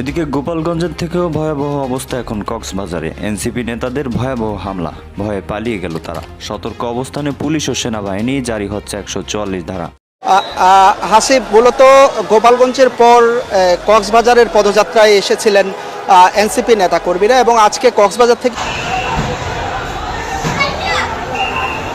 এদিকে গোপালগঞ্জের থেকেও ভয়াবহ অবস্থা এখন কক্সবাজারে। এনসিপি নেতাদের ভয়াবহ হামলা। ভয়ে পালিয়ে গেল তারা। সতর্ক অবস্থানে পুলিশ ও সেনাবাহিনী জারি হচ্ছে একশো চুয়াল্লিশ ধারা। হাসিব, মূলত গোপালগঞ্জের পর কক্সবাজারের পদযাত্রায় এসেছিলেন এনসিপি নেতাকর্মীরা এবং আজকে কক্সবাজার থেকে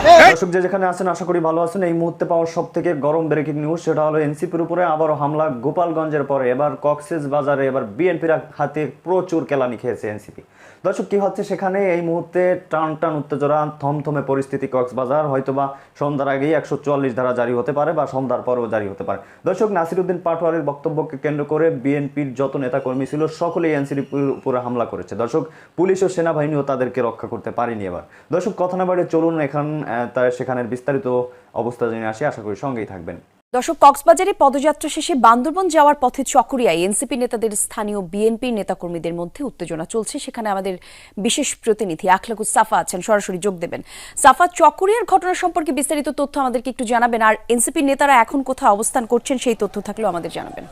দর্শক যে যেখানে আছেন, আশা করি ভালো আছেন। এই মুহূর্তে পাওয়া সব থেকে গরম ব্রেকিং নিউজ সেটা হলো এনসিপির উপরে আবারও হামলা গোপালগঞ্জের পরে। এবার কক্সেস বাজারে এবার বিএনপির হাতে প্রচুর কেলানি খেয়েছে এনসিপি। দর্শক, কি হচ্ছে সেখানে? এই মুহূর্তে টান টান উত্তেজনা, থমথমে পরিস্থিতি কক্সবাজার। হয়তোবা সন্ধ্যার আগেই একশো চুয়াল্লিশ ধারা জারি হতে পারে বা সন্ধ্যার পরেও জারি হতে পারে। দর্শক, নাসিরুদ্দিন পাটোয়ারির বক্তব্যকে কেন্দ্র করে বিএনপির যত নেতাকর্মী ছিল, সকলেই এনসিপির উপরে হামলা করেছে। দর্শক, পুলিশ ও সেনাবাহিনীও তাদেরকে রক্ষা করতে পারেনি এবার। দর্শক, কথা না বাড়িয়ে চলুন এখান তার সেখানের বিস্তারিত অবস্থা জেনে আসি। আশা করি সঙ্গেই থাকবেন। দর্শক, কক্সবাজারে পদযাত্রা শেষে বান্দরবন যাওয়ার পথে চকরিয়ায় এনসিপি নেতাদের স্থানীয় বিএনপি নেতাকর্মীদের মধ্যে উত্তেজনা চলছে। সেখানে আমাদের বিশেষ প্রতিনিধি আখলাকু সাফা আছেন, সরাসরি যোগ দেবেন। সাফা, চকরিয়ার ঘটনা সম্পর্কে বিস্তারিত তথ্য আমাদেরকে একটু জানাবেন। আর এনসিপি নেতারা এখন কোথাও অবস্থান করছেন সেই তথ্য থাকলেও আমাদের জানাবেন।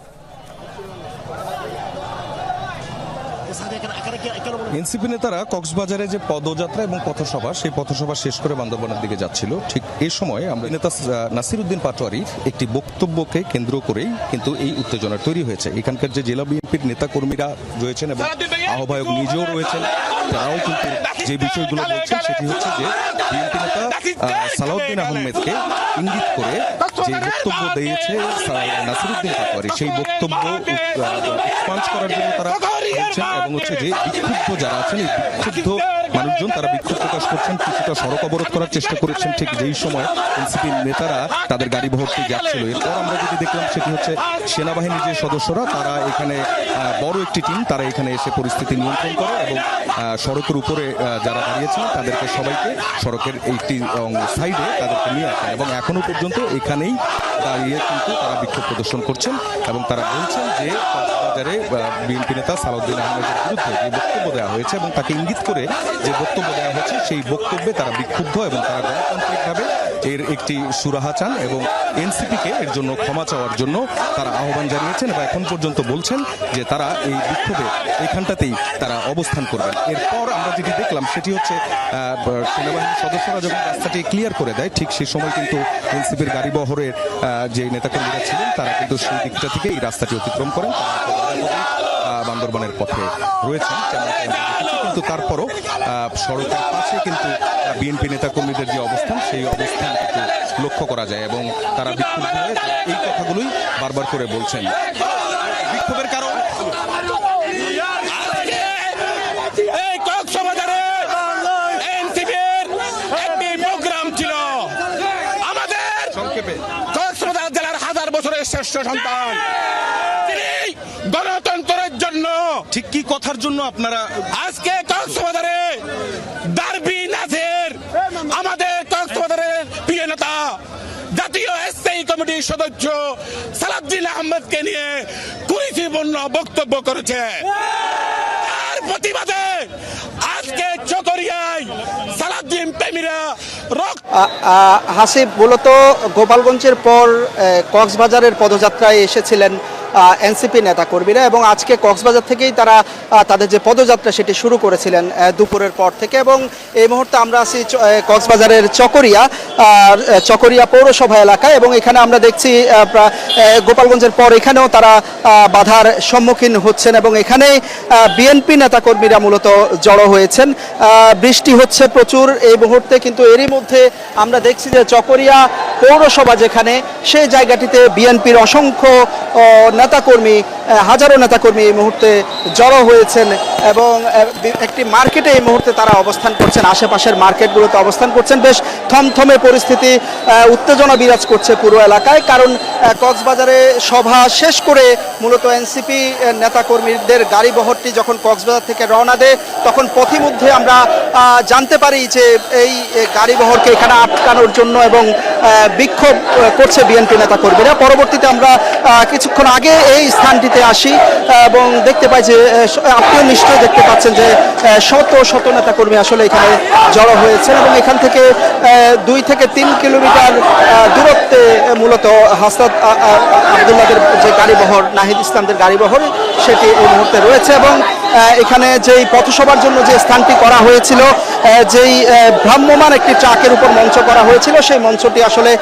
এনসিপি নেতারা কক্সবাজারে যে পদযাত্রা এবং পথসভা, সেই পথসভা শেষ করে বান্দরবনের দিকে যাচ্ছিল। ঠিক এই সময় আমরা নেতা নাসির উদ্দিন পাটোয়ারির একটি বক্তব্যকে কেন্দ্র করেই কিন্তু এই উত্তেজনা তৈরি হয়েছে। এখানকার যে জেলা বিএনপির নেতা কর্মীরা রয়েছেন এবং আহ্বায়ক নিজেও রয়েছেন, তারাও কিন্তু যে বিষয়গুলো বলছেন, সেটি হচ্ছে যে বিএনপি নেতা সালাউদ্দিন আহমেদকে ইঙ্গিত করে যে বক্তব্য দিয়েছে নাসিরুদ্দিন পাটোয়ারি সেই বক্তব্য এক্সপান্স করার জন্য তারা এবং হচ্ছে যে বিক্ষুব্ধ যারা আছেন এই বিক্ষুব্ধ মানুষজন তারা বিক্ষোভ প্রকাশ করছেন, কিছুটা সড়ক অবরোধ করার চেষ্টা করেছেন ঠিক যেই সময় এনসিপির নেতারা তাদের গাড়ি ভর্তি যাচ্ছিল। এরপর আমরা যেটি দেখলাম সেটি হচ্ছে সেনাবাহিনীর যে সদস্যরা, তারা এখানে বড় একটি টিম, তারা এখানে এসে পরিস্থিতি নিয়ন্ত্রণ করে এবং সড়কের উপরে যারা দাঁড়িয়েছেন তাদেরকে সবাইকে সড়কের একটি সাইডে তাদেরকে নিয়ে আসেন এবং এখনও পর্যন্ত এখানেই দাঁড়িয়ে কিন্তু তারা বিক্ষোভ প্রদর্শন করছেন এবং তারা বলছেন যে বিএনপি নেতা সালাউদ্দিন আহমেদের বিরুদ্ধে যে বক্তব্য দেওয়া হয়েছে এবং তাকে ইঙ্গিত করে যে বক্তব্য দেওয়া হয়েছে, সেই বক্তব্যে তারা বিক্ষুব্ধ এবং তারা গণতান্ত্রিকভাবে এর একটি সুরাহা চান এবং এনসিপিকে এর জন্য ক্ষমা চাওয়ার জন্য তারা আহ্বান জানিয়েছেন এবং এখন পর্যন্ত বলছেন যে তারা এই বিক্ষোভে এখানটাতেই তারা অবস্থান করবেন। এরপর আমরা যেটি দেখলাম, সেটি হচ্ছে সেনাবাহিনীর সদস্যরা যখন রাস্তাটি ক্লিয়ার করে দেয়, ঠিক সেই সময় কিন্তু এনসিপির গাড়ি বহরের যে নেতাকর্মীরা ছিলেন, তারা কিন্তু সেই দিকটা থেকে এই রাস্তাটি অতিক্রম করেন। বান্দরবনের পথে রয়েছেন। কিন্তু তারপরও সড়কের পাশে কিন্তু বিএনপি নেতাকর্মীদের যে অবস্থান সেই অবস্থান কিন্তু লক্ষ্য করা যায় এবং তারা বিক্ষুব্ধ হয়ে এই কথাগুলোই বারবার করে বলছেন। বিক্ষোভের কারণ? সংক্ষেপে। জেলার হাজার বছরের শ্রেষ্ঠ সন্তান। ঠিক কি কথার জন্য আপনারা আজকে কক্সবাজারে দারবি নাথের আমাদের কক্সবাজারের প্রিয় নেতা জাতীয় স্থায়ী কমিটির সদস্য সালাদ্দিন আহমেদকে নিয়ে কুরুচিপূর্ণ বক্তব্য করেছে। তার প্রতিবাদে আজকে চকরিয়ায় সালাদ্দিন প্রেমীরা হাসিব মূলত গোপালগঞ্জের পর কক্সবাজারের পদযাত্রায় এসেছিলেন এনসিপি নেতাকর্মীরা এবং আজকে কক্সবাজার থেকেই তারা তাদের যে পদযাত্রা সেটি শুরু করেছিলেন দুপুরের পর থেকে এবং এই মুহূর্তে আমরা আছি কক্সবাজারের চকরিয়া চকরিয়া পৌরসভা এলাকায় এবং এখানে আমরা দেখছি গোপালগঞ্জের পর এখানেও তারা বাধার সম্মুখীন হচ্ছেন এবং এখানে বিএনপি নেতাকর্মীরা মূলত জড়ো হয়েছেন। বৃষ্টি হচ্ছে প্রচুর এই মুহূর্তে, কিন্তু এরই মধ্যে আমরা দেখছি যে চকরিয়া পৌরসভা যেখানে সেই জায়গাটিতে বিএনপির অসংখ্য নেতাকর্মী হাজারো নেতাকর্মী এই মুহূর্তে জড়ো হয়েছেন এবং একটি মার্কেটে এই মুহূর্তে তারা অবস্থান করছেন। আশেপাশের মার্কেটগুলোতে অবস্থান করছেন। বেশ থমথমে পরিস্থিতি উত্তেজনা বিরাজ করছে পুরো এলাকায়। কারণ কক্সবাজারে সভা শেষ করে মূলত এনসিপি নেতাকর্মীদের গাড়ি বহরটি যখন কক্সবাজার থেকে রওনা দেয় তখন পথিমধ্যে আমরা জানতে পারি যে এই এ, গাড়ি বহরকে এখানে আটকানোর জন্য এবং বিক্ষোভ করছে বিএনপি নেতাকর্মীরা। পরবর্তীতে আমরা কিছুক্ষণ আগে এই স্থানটিতে আসি এবং দেখতে পাই যে আপনিও নিশ্চয়ই দেখতে পাচ্ছেন যে শত শত নেতাকর্মী আসলে এখানে জড়ো হয়েছে এবং এখান থেকে দুই থেকে তিন কিলোমিটার দূরত্বে মূলত হাসনাত আবদুল্লাদের যে গাড়িবহর, নাহিদ ইসলামদের গাড়িবহর, সেটি এই মুহূর্তে রয়েছে এবং এখানে যেই পথসভার জন্য যে স্থানটি করা হয়েছিল যেই ভ্রাম্যমান একটি ট্রাকের উপর মঞ্চ করা হয়েছিল, সেই মঞ্চটি আসলে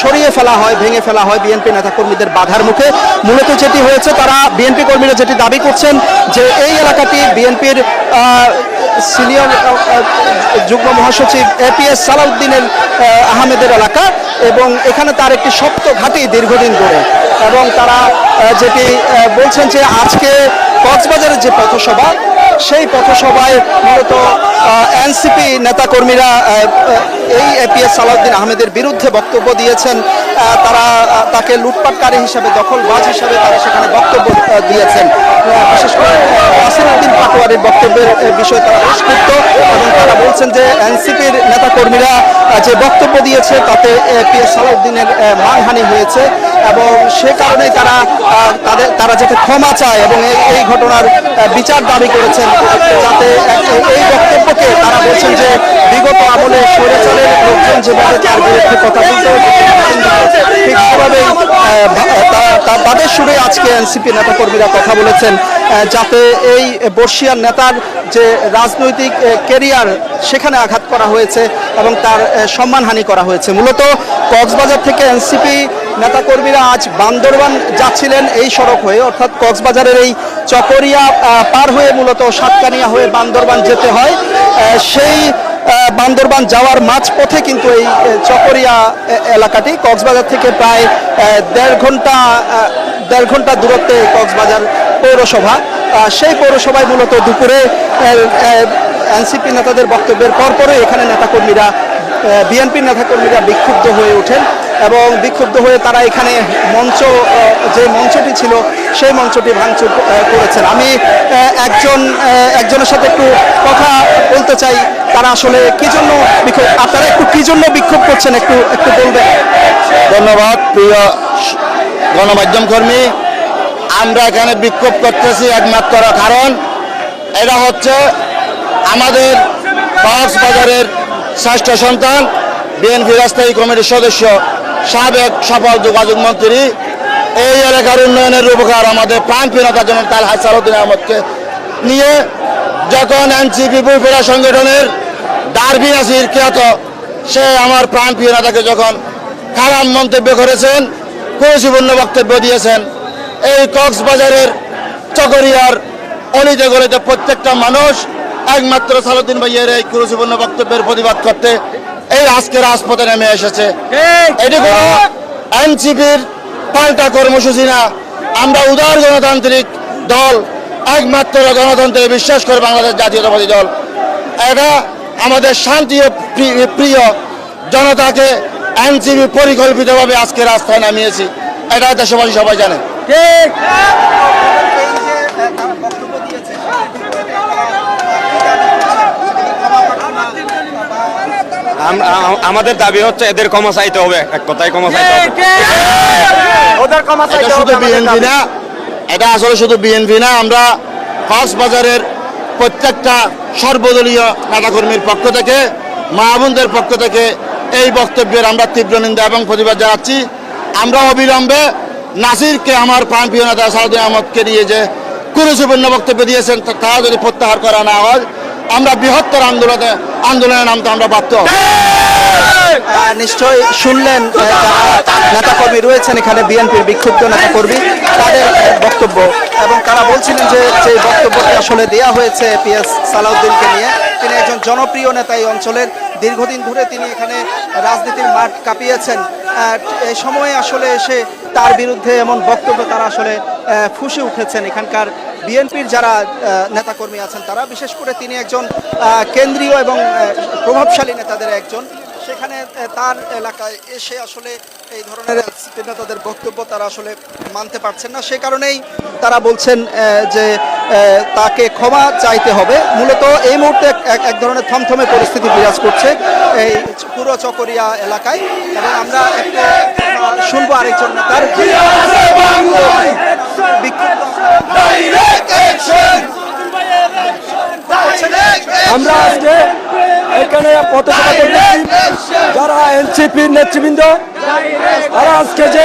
সরিয়ে ফেলা হয়, ভেঙে ফেলা হয় বিএনপি নেতাকর্মীদের বাধার মুখে। মূলত যেটি হয়েছে, তারা বিএনপি কর্মীরা যেটি দাবি করছেন যে এই এলাকাটি বিএনপির সিনিয়র যুগ্ম মহাসচিব এপিএস সালাউদ্দিনের আহমেদের এলাকা এবং এখানে তার একটি শক্ত ঘাঁটি দীর্ঘদিন ধরে। এবং তারা যেটি বলছেন যে আজকে কক্সবাজারের যে পথসভা, সেই পথসভায় মূলত এনসিপি নেতাকর্মীরা এই এপিএস সালাউদ্দিন আহমেদের বিরুদ্ধে বক্তব্য দিয়েছেন। তারা তাকে লুটপাটকারী হিসাবে, দখলবাজ হিসাবে তারা সেখানে বক্তব্য দিয়েছেন। বিশেষ করে নাসিরুদ্দিন পাটোয়ারির বক্তব্যের বিষয়ে তারা বেশ বলছেন যে এনসিপির নেতাকর্মীরা যে বক্তব্য দিয়েছে তাতে এপিএস সালাউদ্দিনের আহ, মানহানি হয়েছে এবং সে কারণে তারা তাদের তারা যাতে ক্ষমা চায় এবং এই ঘটনার বিচার দাবি করেছেন যাতে এই বক্তব্যকে তারা বলছেন যে বিগত আমলে স্বৈরাচারের লোকজন যেভাবে তার বিরুদ্ধে কথা বলতে ঠিক সেভাবেই আহ, ভা- তা- তা- তাদের সুরে আজকে এনসিপি নেতাকর্মীরা কথা বলেছেন যাতে এই বর্ষিয়ার নেতার যে রাজনৈতিক কেরিয়ার সেখানে আঘাত করা হয়েছে এবং তার সম্মানহানি করা হয়েছে। মূলত কক্সবাজার থেকে এনসিপি নেতাকর্মীরা আজ বান্দরবান যাচ্ছিলেন এই সড়ক হয়ে। অর্থাৎ কক্সবাজারের এই চকরিয়া পার হয়ে মূলত সাতকানিয়া হয়ে বান্দরবান যেতে হয়। সেই বান্দরবান যাওয়ার মাঝপথে কিন্তু এই চকরিয়া এলাকাটি কক্সবাজার থেকে প্রায় দেড় ঘণ্টা দেড় ঘণ্টা দূরত্বে কক্সবাজার পৌরসভা। সেই পৌরসভায় মূলত দুপুরে এনসিপি নেতাদের বক্তব্যের পরপরই এখানে নেতাকর্মীরা বিএনপি নেতাকর্মীরা বিক্ষুব্ধ হয়ে ওঠেন এবং বিক্ষুব্ধ হয়ে তারা এখানে মঞ্চ যে মঞ্চটি ছিল সেই মঞ্চটি ভাঙচুর করেছেন। আমি একজন একজনের সাথে একটু কথা বলতে চাই। তারা আসলে কি জন্য বিক্ষোভ, আপনারা একটু কি জন্য বিক্ষোভ করছেন একটু একটু বলবেন। ধন্যবাদ। প্রিয় গণমাধ্যম কর্মী, আমরা এখানে বিক্ষোভ করতেছি একমাত্র কারণ, এটা হচ্ছে আমাদের কক্সবাজারের শ্রেষ্ঠ সন্তান, বিএনপি রাস্তায়ী কমিটির সদস্য, সাবেক সফল যোগাযোগ মন্ত্রী। এই এলাকার উন্নয়নের রূপকার আমাদের প্রাণপ্রিয়তা জনক তাল হাসারুদ্দিন আহমদকে নিয়ে যখন এনসিপি বুফেরা সংগঠনের ডারবি খ্যাত, সে আমার প্রাণপ্রিয় যখন খারাপ মন্তব্য করেছেন কুরুচিপূর্ণ বক্তব্য দিয়েছেন? এই কক্সবাজারের চকরিয়ার অলিতে গলিতে প্রত্যেকটা মানুষ একমাত্র সালুদ্দিন ভাইয়ের এই কুরুচিপূর্ণ বক্তব্যের প্রতিবাদ করতে এই আজকে রাজপথে নেমে এসেছে। এটি কোনো এনসিপির পাল্টা কর্মসূচি না। আমরা উদার গণতান্ত্রিক দল একমাত্র গণতন্ত্রে বিশ্বাস করে বাংলাদেশ জাতীয়তাবাদী দল। এটা আমাদের শান্তি প্রিয় জনতাকে এনসিপি পরিকল্পিতভাবে আজকে রাস্তায় নামিয়েছি। এটা দেশবাসী সবাই জানে। আমাদের দাবি হচ্ছে এদের ক্ষমা চাইতে হবে। এক কথায় ক্ষমা চাইতে হবে। ওদের ক্ষমা এটা শুধু বিএনপি না এটা আসলে শুধু বিএনপি না আমরা কক্সবাজারের প্রত্যেকটা সর্বদলীয় নেতাকর্মীর পক্ষ থেকে মা পক্ষ থেকে এই বক্তব্যের আমরা তীব্র নিন্দা এবং প্রতিবাদ জানাচ্ছি। আমরা অবিলম্বে নাসিরকে, আমার প্রাণপ্রিয় নেতা সাউদ্দিন আহমদকে নিয়ে যে কুরুষপূর্ণ বক্তব্য দিয়েছেন, তা- যদি প্রত্যাহার করা না হয়, আমরা বৃহত্তর আন্দোলনে আন্দোলনে নামতে আমরা বাধ্য নিশ্চয়ই শুনলেন নেতাকর্মী রয়েছেন এখানে, বিএনপির বিক্ষুব্ধ নেতাকর্মী, তাদের বক্তব্য। এবং তারা বলছিলেন যে যে বক্তব্যটি আসলে দেয়া হয়েছে পিএস সালাউদ্দিনকে নিয়ে, তিনি একজন জনপ্রিয় নেতা এই অঞ্চলের। দীর্ঘদিন ধরে তিনি এখানে রাজনীতির মাঠ কাঁপিয়েছেন। এই সময়ে আসলে এসে তার বিরুদ্ধে এমন বক্তব্য তারা আসলে ফুঁসে উঠেছেন। এখানকার বিএনপির যারা নেতাকর্মী আছেন, তারা, বিশেষ করে তিনি একজন কেন্দ্রীয় এবং প্রভাবশালী নেতাদের একজন। সেখানে তার এলাকায় এসে আসলে এই ধরনের LCP নেতাদের বক্তব্য তারা আসলে মানতে পারছেন না। সে কারণেই তারা বলছেন যে তাকে ক্ষমা চাইতে হবে। মূলত এই মুহূর্তে এক- ধরনের থমথমে পরিস্থিতি বিরাজ করছে এই পুরো চকরিয়া এলাকায়। এবং আমরা শুনব আরেকজন নেতার আমরা আজকে এখানে করতেছি যারা এনসিপি নেতৃবৃন্দ, তারা আজকে যে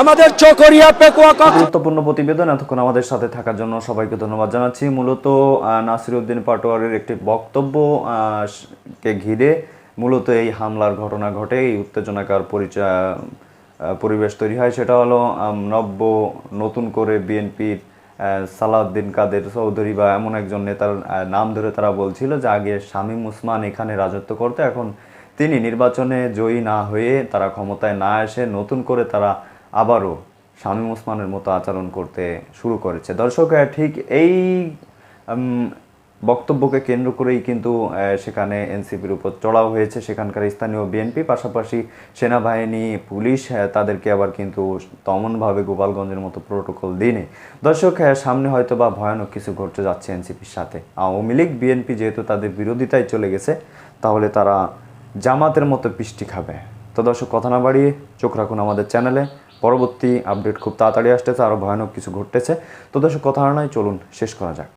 আমাদের চকরিয়া পেকুয়া গুরুত্বপূর্ণ প্রতিবেদন এতক্ষণ আমাদের সাথে থাকার জন্য সবাইকে ধন্যবাদ জানাচ্ছি। মূলত নাসিরউদ্দিন পাটোয়ারির একটি বক্তব্য কে ঘিরে মূলত এই হামলার ঘটনা ঘটে, এই উত্তেজনাকার পরিচয় পরিবেশ তৈরি হয়। সেটা হলো নব্য নতুন করে বিএনপির সালাউদ্দিন কাদের চৌধুরী বা এমন একজন নেতার নাম ধরে তারা বলছিল যে আগে শামীম উসমান এখানে রাজত্ব করতে, এখন তিনি নির্বাচনে জয়ী না হয়ে তারা ক্ষমতায় না এসে নতুন করে তারা আবারও শামীম উসমানের মতো আচরণ করতে শুরু করেছে। দর্শক ঠিক এই বক্তব্যকে কেন্দ্র করেই কিন্তু সেখানে এনসিপির উপর চড়াও হয়েছে। সেখানকার স্থানীয় বিএনপি, পাশাপাশি সেনাবাহিনী, পুলিশ তাদেরকে আবার কিন্তু তেমনভাবে গোপালগঞ্জের মতো প্রোটোকল দিনে। দর্শক সামনে হয়তো বা ভয়ানক কিছু ঘটতে যাচ্ছে এনসিপির সাথে। আওয়ামী লীগ, বিএনপি যেহেতু তাদের বিরোধিতায় চলে গেছে, তাহলে তারা জামাতের মতো পিষ্টি খাবে। তো দর্শক, কথা না বাড়িয়ে চোখ রাখুন আমাদের চ্যানেলে। পরবর্তী আপডেট খুব তাড়াতাড়ি আসতেছে আরও ভয়ানক কিছু ঘটতেছে। তো দর্শক, কথা নয় চলুন, শেষ করা যাক।